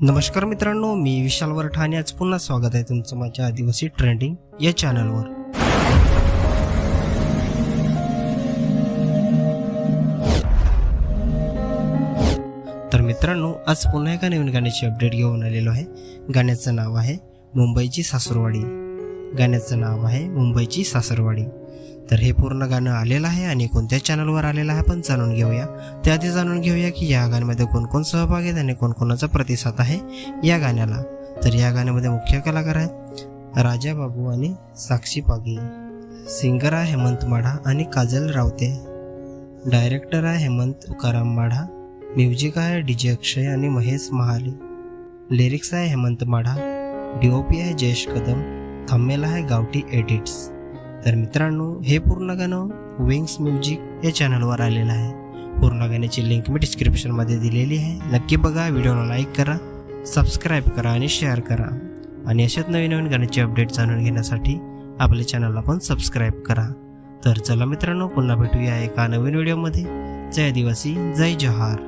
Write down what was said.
नमस्कार मित्रांनो मी विशाल वरठा आणि आज पुन्हा स्वागत आहे तुमचं माझ्या आदिवासी ट्रेंडिंग या चॅनलवर. तर मित्रांनो आज पुन्हा एका नवीन गाण्याची अपडेट घेऊन आलेलो आहे. गाण्याचं नाव आहे मुंबईची सासरवाडी. गाण्याचं नाव आहे मुंबईची सासरवाडी. तर हे पूर्ण गाणं आलेलं आहे आणि कोणत्या चॅनलवर आलेलं आहे आपण जाणून घेऊया. त्याआधी जाणून घेऊया की या गाण्यामध्ये कोणकोण सहभाग आहेत आणि कोणकोणाचा प्रतिसाद आहे या गाण्याला. तर या गाण्यामध्ये मुख्य कलाकार आहेत राजा बाबू आणि साक्षी पागी सिंगर आहे हेमंत माढा आणि काजल रावते. डायरेक्टर आहे हेमंत तुकाराम माढा म्युझिक आहे डीजे अक्षय आणि महेश महाली. लिरिक्स आहे Hemant Madha D O P आहे जयेश कदम थंबेल आहे गावठी एडिट्स तर मित्रांनो हे पूर्ण गाणं विंग्स म्युझिक या चॅनलवर आलेलं आहे. पूर्ण गाण्याची लिंक मी डिस्क्रिप्शनमध्ये दिलेली आहे. नक्की बघा व्हिडिओला लाईक करा सबस्क्राईब करा आणि शेअर करा. आणि अशाच नवीन नवीन गाण्याचे अपडेट जाणून घेण्यासाठी आपल्या चॅनलला पण सबस्क्राईब करा. तर चला मित्रांनो पुन्हा भेटूया एका नवीन व्हिडिओमध्ये जय आदिवासी जय जहार.